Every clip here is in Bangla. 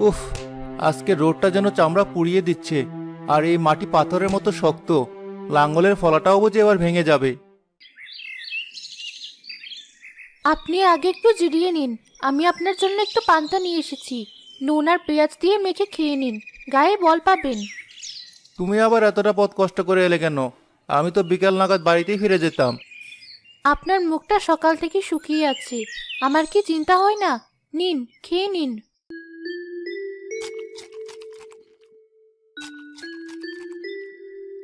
উফ আজকে রোডটা যেন চামড়া পুড়িয়ে দিচ্ছে আর এই মাটি পাথরের মতো শক্ত। লাঙ্গলের ফলাটাও বুঝে এবার ভেঙে যাবে। আপনি আগে একটু জিরিয়ে নিন। আমি আপনার জন্য একটু পান্তা নিয়ে এসেছি। নুন আর পেঁয়াজ দিয়ে মেখে খেয়ে নিন। গায়ে বল পাবেন। তুমি আবার এতটা পথ কষ্ট করে এলে কেন? আমি তো বিকেল নাগাদ বাড়িতেই ফিরে যেতাম। আপনার মুখটা সকাল থেকে শুকিয়ে আছে। আমার কি চিন্তা হয় না? নিন খেয়ে নিন।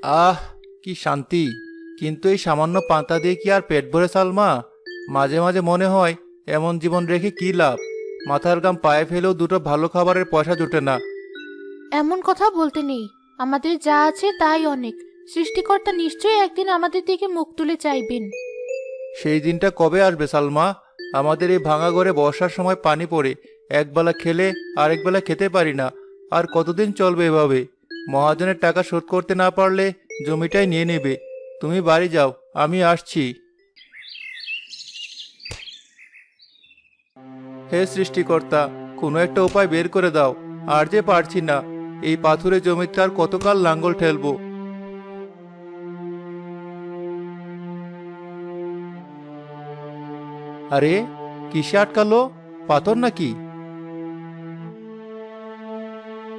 আহ কি শান্তি। কিন্তু এই সামান্য পাতা দিয়ে কি আর পেট ভরে সালমা মাঝে মাঝে মনে হয় এমন জীবন রেখে কি লাভ? মাথার গাম পায়ে ফেলেও দুটো ভালো খাবারের পয়সা জোটে না। এমন কথা বলতে নেই। আমাদের যা আছে তাই অনেক। সৃষ্টিকর্তা নিশ্চয়ই একদিন আমাদের দিকে মুখ তুলে চাইবেন। সেই দিনটা কবে আসবে সালমা? আমাদের এই ভাঙা ঘরে বর্ষার সময় পানি পড়ে। একবেলা খেলে আরেকবেলা খেতে পারি না। আর কতদিন চলবে এভাবে? মহাজনের টাকা শোধ করতে না পারলে জমিটাই নিয়ে নেবে। তুমি বাড়ি যাও, আমি আসছি। হে সৃষ্টিকর্তা, কোনো একটা উপায় বের করে দাও, আর যে পারছি না, এই পাথুরে জমিতে আর কতকাল লাঙ্গল ঠেলবো। আরে, কিসে আটকালো? পাথর নাকি?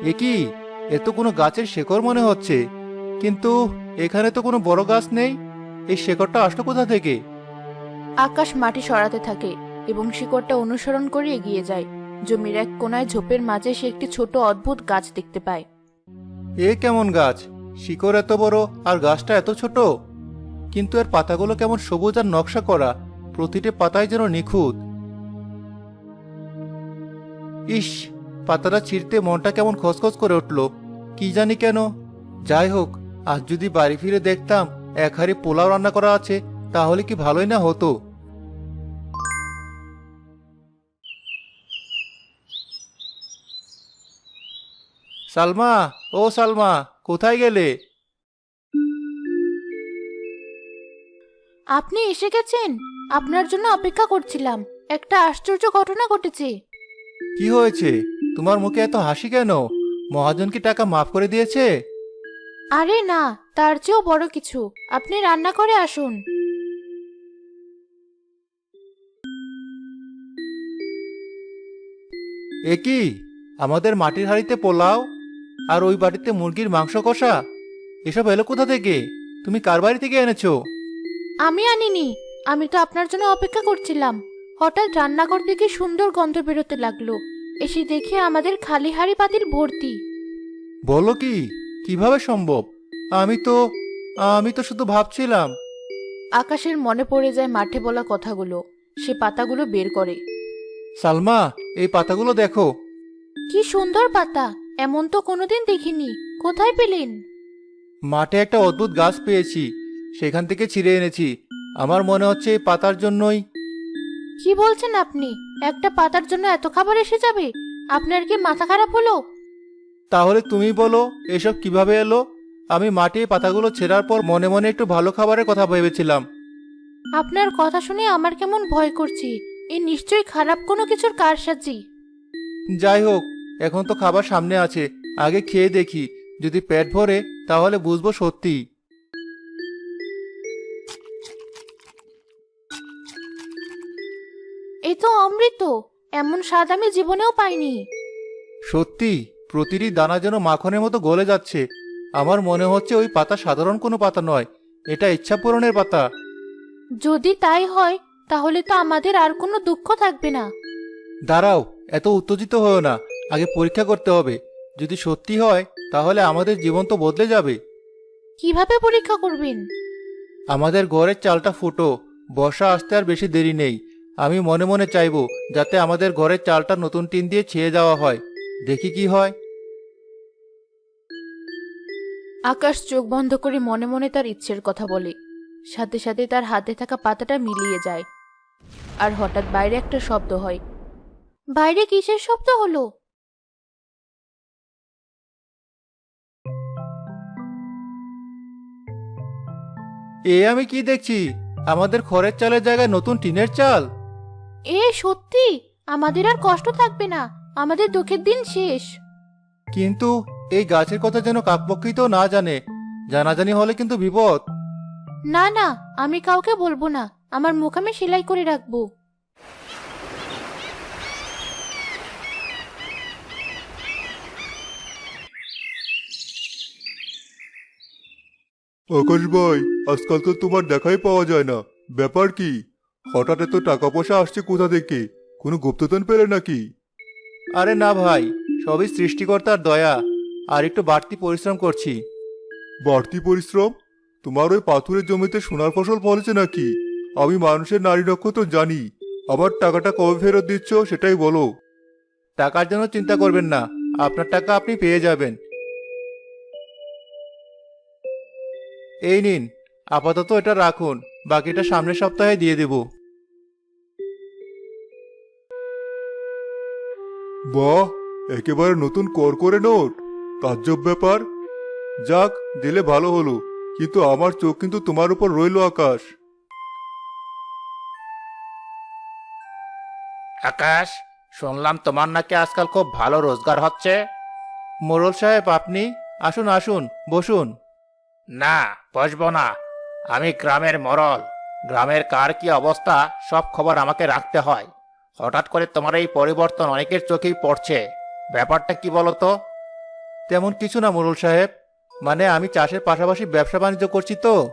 এ এ তো কোনো গাছের শেকড় মনে হচ্ছে। কিন্তু এখানে তো কোনো বড় গাছ নেই। এই শেকড়টা আসলো কোথা থেকে? আকাশ মাটি সরাতে থাকে এবং শিকড়টা অনুসরণ করে এগিয়ে যায়। জমির এক কোনায় ঝোপের মাঝে সে একটি ছোট অদ্ভুত গাছ দেখতে পায়। এ কেমন গাছ? শিকড় এত বড় আর গাছটা এত ছোট। কিন্তু এর পাতাগুলো কেমন সবুজ আর নকশা করা। প্রতিটি পাতায় যেন নিখুঁত। ইস পাতাটা ছিঁড়তে মনটা কেমন খসখস করে উঠল। কি জানি কেন? যাই হোক আজ যদি বাড়ি ফিরে দেখতাম এক হাড়ি পোলাও রান্না করা আছে তাহলে কি ভালোই না হতো? সালমা ও সালমা কোথায় গেলে? আপনি এসে গেছেন? আপনার জন্য অপেক্ষা করছিলাম। একটা আশ্চর্য ঘটনা ঘটেছে। কি হয়েছে? তোমার মুখে এত হাসি কেন? মহাজন কি টাকা মাফ করে দিয়েছে? আরে না তার চেয়েও বড় কিছু। আপনি রান্না করে আসুন। এ কি? আমাদের মাটির হাড়িতে পোলাও আর ওই বাড়িতে মুরগির মাংস কষা? এসব এলো কোথা থেকে? তুমি কার বাড়ি থেকে এনেছো? আমি আনিনি। আমি তো আপনার জন্য অপেক্ষা করছিলাম। হঠাৎ রান্নাঘর থেকে সুন্দর গন্ধ বেরোতে লাগল। এসে দেখে আমাদের খালি হাড়ি পাতিল ভর্তি। বলো কি? কীভাবে সম্ভব? আমি তো আমি তো শুধু ভাবছিলাম। আকাশের মনে পড়ে যায় মাঠে বলা কথাগুলো। সে পাতাগুলো বের করে। সালমা এই পাতাগুলো দেখো। কি সুন্দর পাতা! এমন তো কোনোদিন দেখিনি। কোথায় পেলেন? মাঠে একটা অদ্ভুত গাছ পেয়েছি। সেখান থেকে ছিঁড়ে এনেছি। আমার মনে হচ্ছে এই পাতার জন্যই কি বলছেন আপনি? একটা পাতার জন্য এত খাবার এসে যাবে? আপনার কি মাথা খারাপ হলো? তাহলে তুমি বলো এসব কীভাবে এলো? আমি মাটি পাতাগুলো ছেঁড়ার পর মনে মনে একটু ভালো খাবারের কথা ভেবেছিলাম। আপনার কথা শুনে আমার কেমন ভয় করছে। এ নিশ্চয়ই খারাপ কোনো কিছুর কারসাজি। যাই হোক এখন তো খাবার সামনে আছে। আগে খেয়ে দেখি। যদি পেট ভরে তাহলে বুঝব সত্যি এ তো অমৃত। এমন স্বাদ আমি জীবনেও পাইনি। সত্যি প্রতিটি দানা যেন মাখনের মতো গলে যাচ্ছে। আমার মনে হচ্ছে ওই পাতা সাধারণ কোনো পাতা নয় এটা ইচ্ছা পূরণের পাতা। যদি তাই হয় তাহলে তো আমাদের আর কোনো দুঃখ থাকবে না। দাঁড়াও এত উত্তেজিত হয়েও না। আগে পরীক্ষা করতে হবে। যদি সত্যি হয় তাহলে আমাদের জীবন তো বদলে যাবে। কীভাবে পরীক্ষা করবেন? আমাদের ঘরের চালটা ফুটো। বর্ষা আসতে আর বেশি দেরি নেই। আমি মনে মনে চাইব যাতে আমাদের ঘরের চালটা নতুন টিন দিয়ে ছেয়ে যাওয়া হয়। দেখি কি হয়। আকাশ চোখ বন্ধ করে মনে মনে তার ইচ্ছের কথা বলে। সাথে সাথে তার হাতে থাকা পাতাটা মিলিয়ে যায়। আর হঠাৎ বাইরে একটা শব্দ হয়। বাইরে কিসের শব্দ হলো? এ আমি কি দেখছি? আমাদের খড়ের চালের জায়গায় নতুন টিনের চাল? এ সত্যি? আমাদের আর কষ্ট থাকবে না। আমাদের দুঃখের দিন শেষ। কিন্তু এই গাছের কথা যেন কাকপক্ষী তো না জানে। জানাজানি হলে কিন্তু বিপদ। না না আমি কাউকে বলব না। আমার মুখ আমি সেলাই করে রাখব। আকাশ ভাই আজকাল তো তোমার দেখাই পাওয়া যায় না। ব্যাপার কি? হঠাৎ এত টাকা পয়সা আসছে কোথা থেকে? কোনো গুপ্তধন পেলে নাকি? আরে না ভাই সবই সৃষ্টিকর্তার দয়া। আর একটু বাড়তি পরিশ্রম করছি। বাড়তি পরিশ্রম? তোমার ওই পাথরের জমিতে সোনার ফসল ফলেছে নাকি? আমি মানুষের নারী নক্ষত্র জানি। আবার টাকাটা কবে ফেরত দিচ্ছ সেটাই বলো। টাকার জন্য চিন্তা করবেন না আপনার টাকা আপনি পেয়ে যাবেন। এই নিন আপাতত এটা রাখুন বাকিটা সামনের সপ্তাহে দিয়ে দেব। বাহ একেবারে নতুন কর করে নোট। তাজ্জব ব্যাপার। যাক দিলে ভালো হলো কিন্তু আমার চোখ কিন্তু তোমার উপর রইল আকাশ। আকাশ শুনলাম তোমার নাকি আজকাল খুব ভালো রোজগার হচ্ছে। মোরল সাহেব আপনি? আসুন আসুন বসুন। না বসবো না। আমি গ্রামের মরল। গ্রামের কার কি অবস্থা সব খবর আমাকে রাখতে হয়। হঠাৎ করে তোমার এই পরিবর্তন অনেকের চোখেই পড়ছে। ব্যাপারটা কি বলতো? তেমন কিছু না মুরুল সাহেব। মানে আমি চাষের পাশাপাশি ব্যবসা বাণিজ্য করছি তো।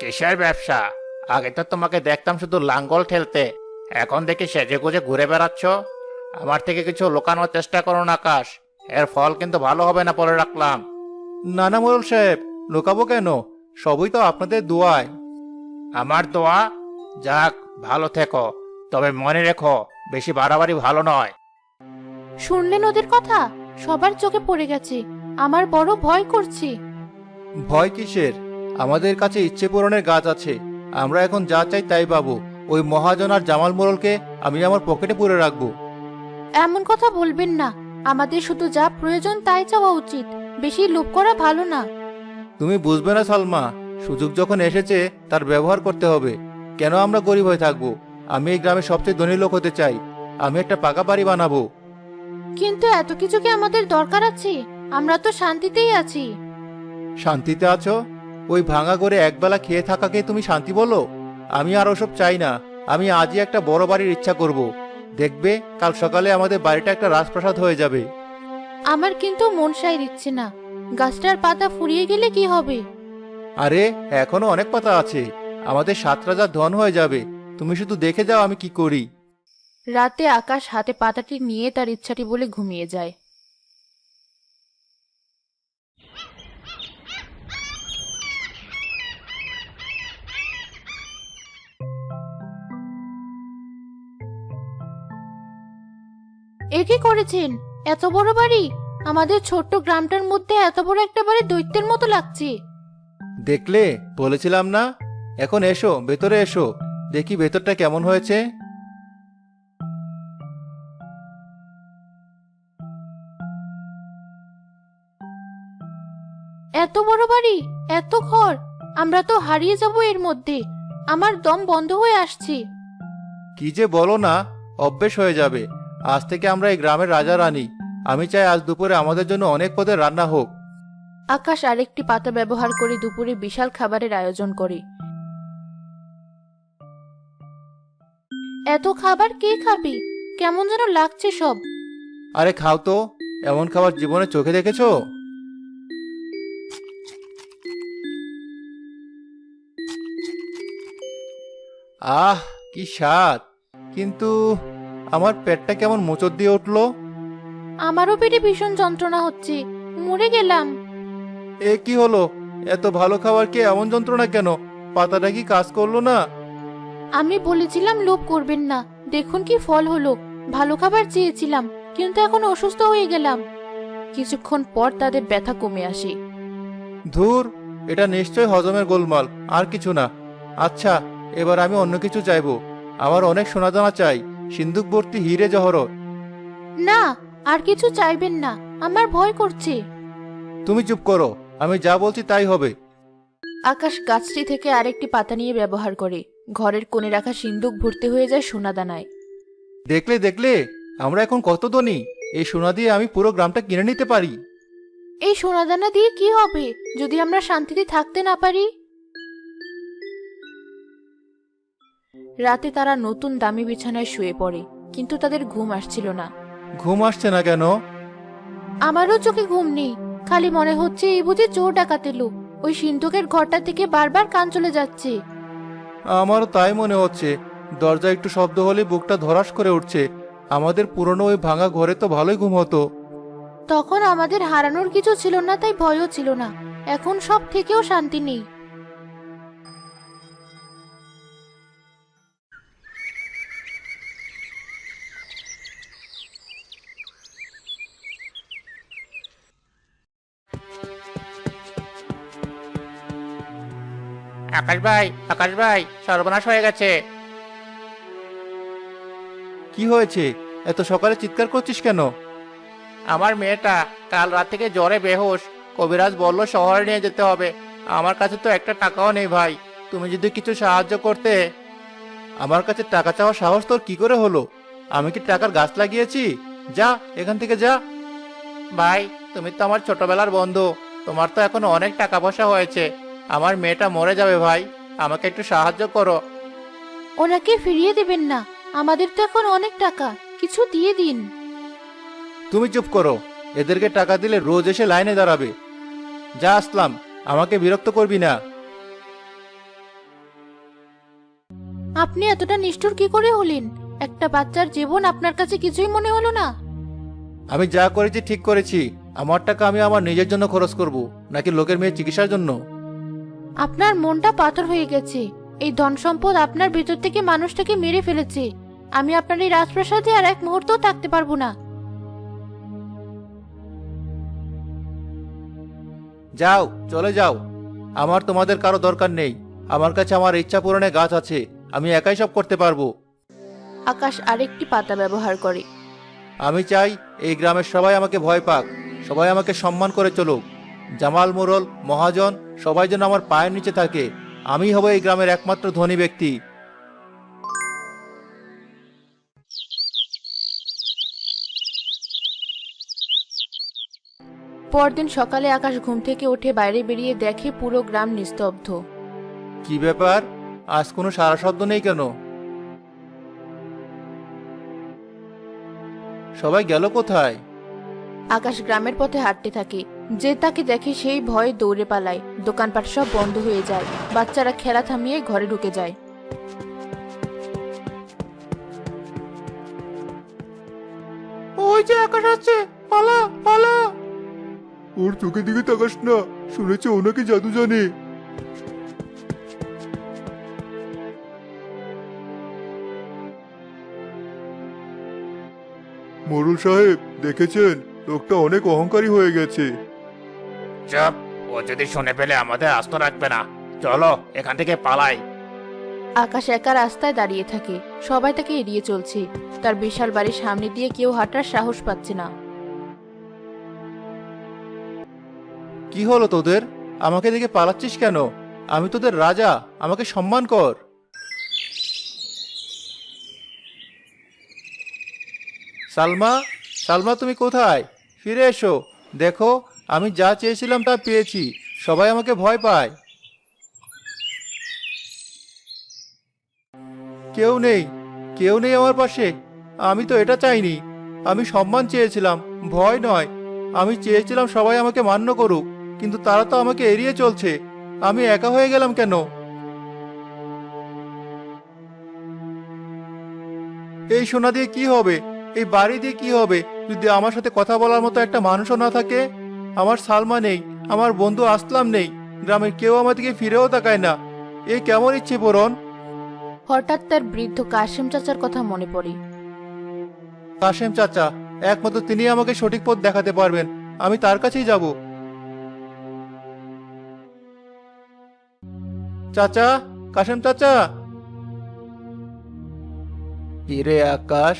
কিসের ব্যবসা? আগে তো তোমাকে দেখতাম শুধু লাঙ্গল ঠেলতে। এখন দেখি সেজে গুজে ঘুরে বেড়াচ্ছ। আমার থেকে কিছু লোকানোর চেষ্টা করো না আকাশ। এর ফল কিন্তু ভালো হবে না পরে রাখলাম। না না মোরল সাহেব লুকাবো কেন? সবই তো আপনাদের দোয়ায়। আমার দোয়া? যাক ভালো থেকো। তবে মনে রেখো বেশি বাড়াবাড়ি ভালো নয়। শুনলেন ওদের কথা? সবার চোখে পড়ে গেছে। আমার বড় ভয় করছে। ভয় কিসের? আমাদের কাছে ইচ্ছে পূরণের গাছ আছে। আমরা এখন যা চাই তাই পাবো। ওই মহাজন আর জামাল মোরলকে আমি আমার পকেটে পুরে রাখব। এমন কথা বলবেন না। আমাদের শুধু যা প্রয়োজন তাই চাওয়া উচিত। বেশি লোভ করা ভালো না। তুমি বুঝবে না সালমা। সুযোগ যখন এসেছে তার ব্যবহার করতে হবে। কেন আমরা গরিব হয়ে থাকব? আমি এই গ্রামের সবচেয়ে ধনী লোক হতে চাই। আমি একটা পাকা বাড়ি বানাবো। কিন্তু এত কিছু কি আমাদের দরকার আছে? আমরা তো শান্তিতেই আছি। শান্তিতে আছো? ওই ভাঙা করে একবেলা খেয়ে থাকাকে তুমি শান্তি বলো? আমি আর ওসব চাই না। আমি আজই একটা বড় বাড়ির ইচ্ছা করব। দেখবে কাল সকালে আমাদের বাড়িটা একটা রাজপ্রাসাদ হয়ে যাবে। আমার কিন্তু মন সাই দিচ্ছে না। গাছটার পাতা ফুরিয়ে গেলে কি হবে? আরে এখনও অনেক পাতা আছে। আমাদের সাত রাজার ধন হয়ে যাবে। তুমি শুধু দেখে যাও আমি কি করি। রাতে আকাশ হাতে পাতাটি নিয়ে তার ইচ্ছাটি বলে ঘুমিয়ে যায়। এ কি করেছেন? এত বড় বাড়ি? আমাদের ছোট্ট গ্রামটার মধ্যে এত বড় একটা বাড়ি দৈত্যের মতো লাগছে। দেখলে বলেছিলাম না? এখন এসো ভেতরে এসো। দেখি ভেতরটা কেমন হয়েছে। এত বড় বাড়ি এত ঘর আমরা তো হারিয়ে যাব এর মধ্যে। আমার দম বন্ধ হয়ে আসছে। কি যে বলো না অভ্যেস হয়ে যাবে। আজ থেকে আমরা এই গ্রামের রাজা রানী। আমি চাই আজ দুপুরে আমাদের জন্য অনেক পদের রান্না হোক। আকাশ আরেকটি পাতা ব্যবহার করে দুপুরে বিশাল খাবারের আয়োজন করে। এত খাবার কে খাবে? কেমন যেন লাগছে সব। আরে খাও তো এমন খাবার জীবনে চোখে দেখেছ? আহ কি স্বাদ। কিন্তু আমার পেটটা কেমন মোচড় দিয়ে উঠল? আমারও পেটে ভীষণ যন্ত্রণা হচ্ছে। মরে গেলাম। এ কি হলো? এত ভালো খাবার কে এমন যন্ত্রণা কেন? পাতাটা কি কাজ করল না? আমি বলেছিলাম লোভ করবেন না। দেখুন কি ফল হলো। ভালো খাবার চেয়েছিলাম কিন্তু এখন অসুস্থ হয়ে গেলাম। কিছুক্ষণ পর তাদের ব্যথা কমে আসে। ধুর এটা নিশ্চয় হজমের গোলমাল আর কিছু না। আচ্ছা এবার আমি অন্য কিছু চাইব। আমার অনেক সোনাদানা চাই সিন্দুক ভর্তি হিরে জহরত না আর কিছু চাইবেন না আমার ভয় করছে। তুমি চুপ করো আমি যা বলছি তাই হবে। আকাশ গাছটি থেকে আরেকটি পাতা নিয়ে ব্যবহার করে। ঘরের কোণে রাখা সিন্দুক ভর্তি হয়ে যায় সোনাদানায়। দেখলে দেখলে আমরা এখন কত ধনী। এই সোনা দিয়ে আমি পুরো গ্রামটা কিনে নিতে পারি। এই সোনাদানা দিয়ে কি হবে যদি আমরা শান্তিতে থাকতে না পারি? রাতে তারা নতুন দামি বিছানায় শুয়ে পড়ে কিন্তু তাদের ঘুম আসছিল না। ঘুম আসছে না কেন? আমারও চোখে ঘুম নেই খালি মনে হচ্ছে এই বুঝি চোর ডাকাতে লোক। ওই সিন্ধুকের ঘরটা থেকে বারবার কান চলে যাচ্ছে। আমারও তাই মনে হচ্ছে। দরজা একটু শব্দ হলে বুকটা ধরাস করে উঠছে। আমাদের পুরনো ওই ভাঙা ঘরে তো ভালোই ঘুম হতো। তখন আমাদের হারানোর কিছু ছিল না, তাই ভয়ও ছিল না। এখন সব থেকেও শান্তি নেই। আকাশ ভাই আকাশ ভাই সর্বনাশ হয়ে গেছে। কি হয়েছে? এত সকালে চিৎকার করছিস কেন? আমার মেয়েটা কাল রাত থেকে জ্বরে বেহোশ। কবিরাজ বলল শহরে নিয়ে যেতে হবে। আমার কাছে তো একটা টাকাও নেই ভাই। তুমি যদি কিছু সাহায্য করতে আমার কাছে টাকা চাওয়ার সাহস তোর কি করে হলো? আমি কি টাকার গাছ লাগিয়েছি? যা এখান থেকে যা। ভাই তুমি তো আমার ছোটবেলার বন্ধু। তোমার তো এখন অনেক টাকা পয়সা হয়েছে। আমার মেয়েটা মরে যাবে ভাই আমাকে একটু সাহায্য করো। ওনাকে ফিরিয়ে দেবেন না আমাদের তো এখন অনেক টাকা কিছু দিয়ে দিন। তুমি চুপ করো এদেরকে টাকা দিলে রোজ এসে লাইনে দাঁড়াবে। যা আসলাম আমাকে বিরক্ত করবি না। আপনি এতটা নিষ্ঠুর কি করে হলেন? একটা বাচ্চার জীবন আপনার কাছে কিছুই মনে হলো না। আমি যা করেছি ঠিক করেছি আমার টাকা আমি আমার নিজের জন্য খরচ করব নাকি লোকের মেয়ে চিকিৎসার জন্য? আপনার মনটা পাথর হয়ে গেছে। এই ধন সম্পদ আপনার ভেতর থেকে মানুষটাকে মেরে ফেলেছে। আমি আপনার এই রাজপ্রাসাদে আর এক মুহূর্তও থাকতে পারব না। যাও চলে যাও। আমার তোমাদের কারও দরকার নেই। আমার কাছে আমার ইচ্ছা পূরণে গাছ আছে। আমি একাই সব করতে পারব। আকাশ আরেকটি পাতা ব্যবহার করে। আমি চাই এই গ্রামের সবাই আমাকে ভয় পাক সবাই আমাকে সম্মান করে চলুক। জামাল মুরল মহাজন সবাই যেন আমার পায়ের নিচে থাকে। আমি হব এই গ্রামের একমাত্র ধনী ব্যক্তি। পরদিন সকালে আকাশ ঘুম থেকে উঠে বাইরে বেরিয়ে দেখে পুরো গ্রাম নিস্তব্ধ। কি ব্যাপার? আজ কোনো সারা শব্দ নেই কেন? সবাই গেল কোথায়? আকাশ গ্রামের পথে হাঁটতে থাকে। যে তাকে দেখে সেই ভয়ে দৌড়ে পালায়। দোকানপাট সব বন্ধ হয়ে যায়। বাচ্চারা খেলা থামিয়ে ঘরে ঢুকে যায়। ওই যে আকাশ আছে পালা পালা। ওর চোখের দিকে তাকাস না শুনেছে ও নাকি জাদু জানে। মোরুল সাহেব দেখেছেন? লোকটা অনেক অহংকারী হয়ে গেছে। চুপ ও যদি শুনে পেলে আমাদের আস্ত রাখবে না। চলো এখান থেকে পালাই। আকাশ একা রাস্তায় দাঁড়িয়ে থাকে। সবাই তাকে এড়িয়ে চলছে। তার বিশাল বাড়ির সামনে দিয়ে কেউ হাঁটার সাহস পাচ্ছে না। কি হলো তোদের? আমাকে দেখে পালাচ্ছিস কেন? আমি তোদের রাজা। আমাকে সম্মান কর। সালমা সালমা তুমি কোথায়? ফিরে এসো। দেখো আমি যা চেয়েছিলাম তা পেয়েছি। সবাই আমাকে ভয় পায়। কেউ নেই কেউ নেই আমার পাশে। আমি তো এটা চাইনি। আমি সম্মান চেয়েছিলাম, ভয় নয়। আমি চেয়েছিলাম সবাই আমাকে মান্য করুক, কিন্তু তারা তো আমাকে এড়িয়ে চলছে। আমি একা হয়ে গেলাম কেন? এই সোনা দিয়ে কি হবে? এই বাড়ি দিয়ে কি হবে? যদি আমার সাথে কথা বলার মতো একটা মানুষও না থাকে? আমার সালমা নেই আমার বন্ধু আসলাম নেই গ্রামের কেউ আমার দিকে ফিরেও তাকায় না। এ কেমন ইচ্ছে পূরণ? হঠাৎ তার বৃদ্ধ কাশেম চাচার কথা মনে পড়ে। কাশেম চাচা একমাত্র তিনি আমাকে সঠিক পথ দেখাতে পারবেন আমি তার কাছেই যাব। চাচা কাশেম চাচা। কিরে আকাশ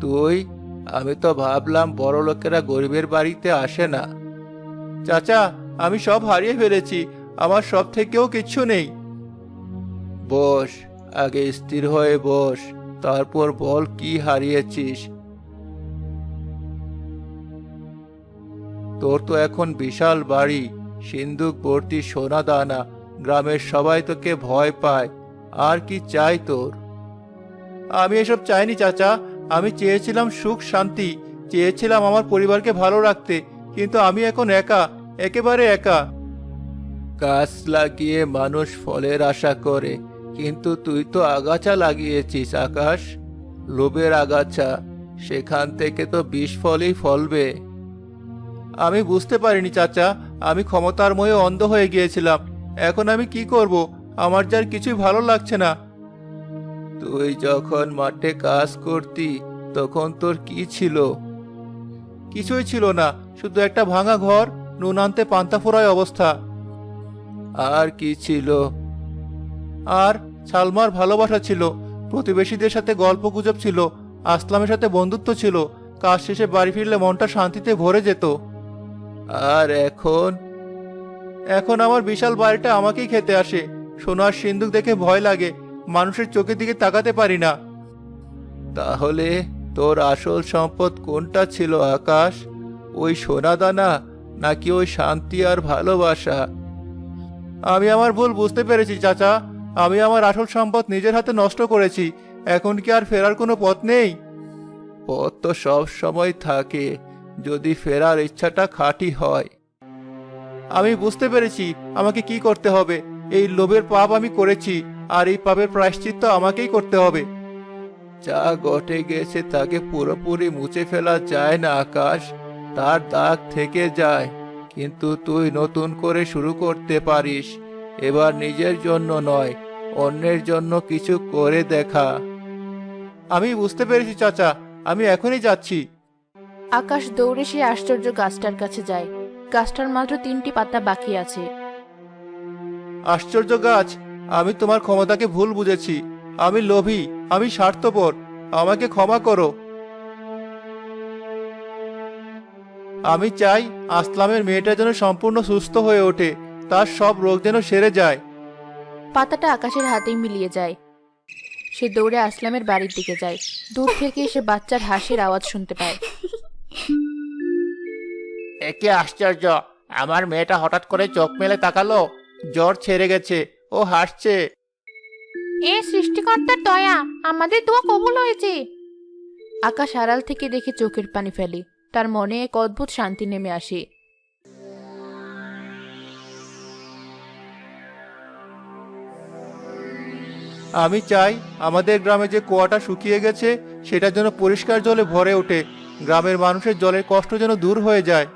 তুই? আমি তো ভাবলাম বড় লোকেরা গরিবের বাড়িতে আসে না। চাচা আমি সব হারিয়ে ফেলেছি। আমার সব থেকেও কিচ্ছু নেই। বস আগে স্থির হয়ে বস তারপর বল কি হারিয়েছিস। তোর তো এখন বিশাল বাড়ি সিন্ধুক ভর্তি সোনা দানা। গ্রামের সবাই তোকে ভয় পায়। আর কি চাই তোর? আমি এসব চাইনি চাচা। আমি চেয়েছিলাম সুখ শান্তি। চেয়েছিলাম আমার পরিবারকে ভালো রাখতে। কিন্তু আমি এখন একা একেবারে একা। গাছ লাগিয়ে মানুষ ফলের আশা করে কিন্তু তুই তো আগাছা লাগিয়েছিস আকাশ। লোভের আগাছা সেখান থেকে তো বিষ ফলই ফলবে। আমি বুঝতে পারিনি চাচা। আমি ক্ষমতার ময়ে অন্ধ হয়ে গিয়েছিলাম। এখন আমি কি করব? আমার যার কিছুই ভালো লাগছে না। তুই যখন মাঠে কাজ করতি তখন তোর কি ছিল? কিছুই ছিল না, শুধু একটা ভাঙা ঘর নুন আনতে পান্তা ফোড়ায় অবস্থা। আর কি ছিল? আর সালমার ভালোবাসা ছিল, প্রতিবেশীদের সাথে গল্প গুজব ছিল, আসলামের সাথে বন্ধুত্ব ছিল, কাজ শেষে বাড়ি ফিরলে মনটা শান্তিতে ভরে যেত। আর এখন? এখন আমার বিশাল বাড়িটা আমাকেই খেতে আসে, সোনার সিন্দুক দেখে ভয় লাগে, মানুষের চোখের দিকে তাকাতে পারি না। তাহলে? তোর আসল সম্পদ কোনটা ছিল, আকাশ? ওই সোনা দানা নাকি ওই শান্তি আর ভালোবাসা? আমি আমার ভুল বুঝতে পেরেছি, চাচা। আমি আমার আসল সম্পদ নিজের হাতে নষ্ট করেছি। এখন কি আর ফেরার কোনো পথ নেই? পথ তো সব সময় থাকে, যদি ফেরার ইচ্ছাটা খাঁটি হয়। আমি বুঝতে পেরেছি, আমাকে কি করতে হবে। এই লোভের পাপ আমি করেছি, আর এই পাপের প্রায়শ্চিত্ত আমাকেই করতে হবে। যা ঘটে গেছে তাকে পুরোপুরি মুছে ফেলা যায় না আকাশ। তার দাগ থেকে যায় কিন্তু তুই নতুন করে শুরু করতে পারিস। এবার নিজের জন্য নয় অন্যের জন্য কিছু করে দেখা। আমি বুঝতে পেরেছি চাচা। আমি এখনই যাচ্ছি। আকাশ দৌড়ে সেই আশ্চর্য গাছটার কাছে যায়। গাছটার মাত্র তিনটি পাতা বাকি আছে। আশ্চর্য গাছ আমি তোমার ক্ষমতাকে ভুল বুঝেছি। আমি লোভী আমি স্বার্থপর আমাকে ক্ষমা করো। আমি চাই আসলামের মেয়েটা যেন সম্পূর্ণ সুস্থ হয়ে ওঠে তার সব রোগ যেন সেরে যায়। পাতাটা আকাশের হাতেই মিলিয়ে যায়। সে দৌড়ে আসলামের বাড়ির দিকে যায়। দূর থেকে সে বাচ্চার হাসির আওয়াজ শুনতে পায়। একে আশ্চর্য! আমার মেয়েটা হঠাৎ করে চোখ মেলে তাকালো। জ্বর ছেড়ে গেছে। ও হাসছে। এ সৃষ্টিকর্তার দয়া আমাদের দোয়া কবুল হয়েছে। আকাশ আড়াল থেকে দেখে চোখের পানি ফেলে তার মনে এক অদ্ভুত শান্তি নেমে আসে। আমি চাই আমাদের গ্রামে যে কুয়াটা শুকিয়ে গেছে সেটা যেন পরিষ্কার জলে ভরে ওঠে। গ্রামের মানুষের জলের কষ্ট যেন দূর হয়ে যায়।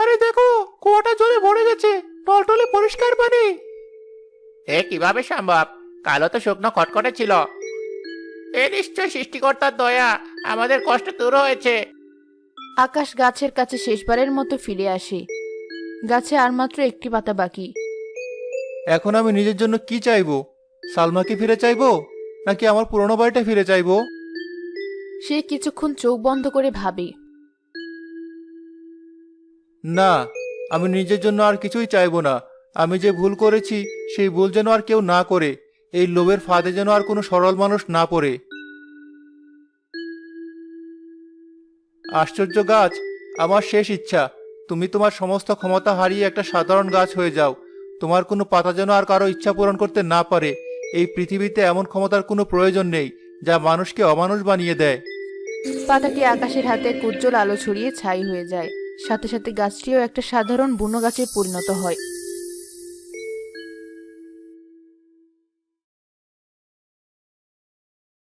আরে দেখো কুয়াটা জলে ভরে গেছে। টলটলে পরিষ্কার পানি। এ কীভাবে সম্ভব? কালো তো শুকনো খটখটে ছিল। এ নিশ্চয় সৃষ্টিকর্তার দয়া। আমাদের কষ্ট দূর হয়েছে। আকাশ গাছের কাছে শেষবারের মতো ফিরে আসে। গাছে আর মাত্র একটি পাতা বাকি। এখন আমি নিজের জন্য কি চাইব? সালমাকে ফিরে চাইব? নাকি আমার পুরনো বাড়িটা ফিরে চাইব? সে কিছুক্ষণ চোখ বন্ধ করে ভাবে। না, আমি নিজের জন্য আর কিছুই চাইব না। আমি যে ভুল করেছি, সেই ভুল যেন আর কেউ না করে। এই লোভের ফাঁদে যেন আর কোনো সরল মানুষ না পড়ে। আশ্চর্য গাছ, আমার শেষ ইচ্ছা। তুমি তোমার সমস্ত ক্ষমতা হারিয়ে একটা সাধারণ গাছ হয়ে যাও। তোমার কোনো পাতা যেন আর কারও ইচ্ছা পূরণ করতে না পারে। এই পৃথিবীতে এমন ক্ষমতার কোনো প্রয়োজন নেই, যা মানুষকে অমানুষ বানিয়ে দেয়। পাতাটি আকাশের হাতে কুজ্জ্বল আলো ছড়িয়ে ছাই হয়ে যায়। সাথে সাথে গাছটিও একটা সাধারণ বুনো গাছে পরিণত হয়।